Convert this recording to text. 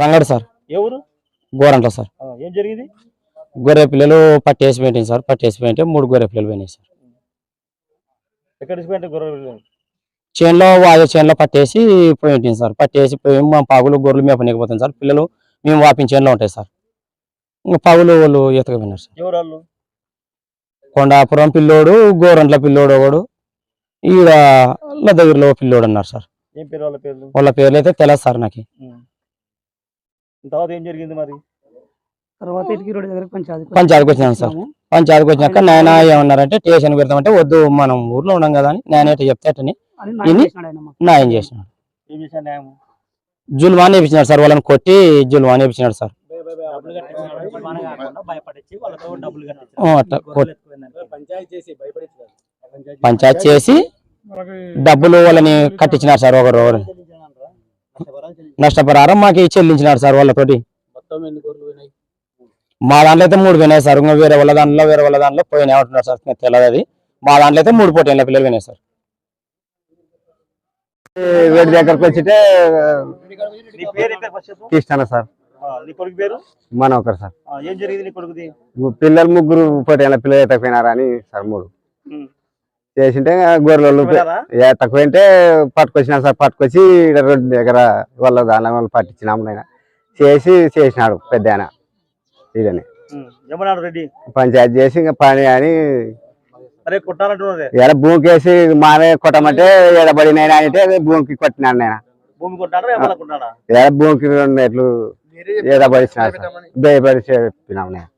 రంగడు sir. ఎవరు గోరంట sir. ఏం జరిగింది? గొర్రె పిల్లలు పట్టేసి పెట్టింది సార్. పట్టేసి పోయింటే మూడు గొర్రె పిల్లలు పోయినాయి సార్. ఎక్కడ గొర్రె పిల్లలు? చేనులో వాయు చేనులో పట్టేసి పోయి ఉంటుంది సార్. పట్టేసి పోయి మా పాగులు గొర్రెలు మేపనీకపోతాం సార్. పిల్లలు మేము వాపిన చేనులో ఉంటాయి సార్. ఇంకా పాగులు వాళ్ళు ఎతకపోయినారు సార్. కొండాపురం పిల్లోడు గోరంట్ల పిల్లోడు ఒకడు. ఈడ లద్దగిరిలో పిల్లోడు అన్నారు సార్. వాళ్ళ పేర్లు? వాళ్ళ పేర్లు అయితే తెలియదు సార్ నాకు. ఉం. తర్వాత ఏం జరిగింది మరి? తర్వాత ఇటుకి రోడ్డు దగ్గర పంచాయతీ పంచాయతీకి వచ్చినాను సార్. పంచాయతీకి వచ్చినాక నాయన ఏమన్నారంటే స్టేషన్ పెడతామంటే వద్దు మనం ఊర్లో ఉన్నాం కదా అని. నేనే చెప్తే అట్టని అని. న్యాయం చేసినాడు జుల్వాన్ వేపించినాడు సార్ వాళ్ళని కొట్టి జుల్వాన్ వేపించినాడు సార్. పంచాయతీ చేసి పంచాయతీ చేసి డబ్బులు వాళ్ళని కట్టించినారు సార్ ఒకరు ఒకరు. నష్టపరిహారం మాకు చెల్లించినారు సార్ వాళ్ళతోటి. మా దాంట్లో అయితే మూడు పోయినాయి సార్. ఇంకా వేరే వాళ్ళ దాంట్లో వేరే వాళ్ళ దాంట్లో పోయినాయి అంటున్నారు సార్. నాకు తెలియదు అది. మా దాంట్లో అయితే మూడు పోటీల పిల్లలు పోయినాయి సార్. వీడి దగ్గరకు వచ్చితే తీస్తాను సార్. మన ఒకరు సార్. ఏం జరిగింది నీ కొడుకుది? పిల్లలు ముగ్గురు పొట్టేళ్ళ పిల్లలు ఎత్తకపోయినారని సార్ మూడు. చేసింటే గొర్రెలు పోయారా? తక్కువైతే పట్టుకొచ్చినా సార్ పట్టుకొచ్చి రోడ్డు దగ్గర వాళ్ళ దాని వాళ్ళు పట్టించినాము ఆయన చేసి చేసినాడు పెద్ద ఆయన ఈడని రెడ్డి? పంచాయతీ చేసి ఇంకా పని అని ఎడ భూమికి వేసి మానే కొట్టమంటే ఎడబడినైనా అంటే భూమికి కొట్టినాడు నేను. ఎడ భూమికి రెండేట్లు ఎడబడిచ్చినాడు సార్. భయపడి చెప్పినాము నేను.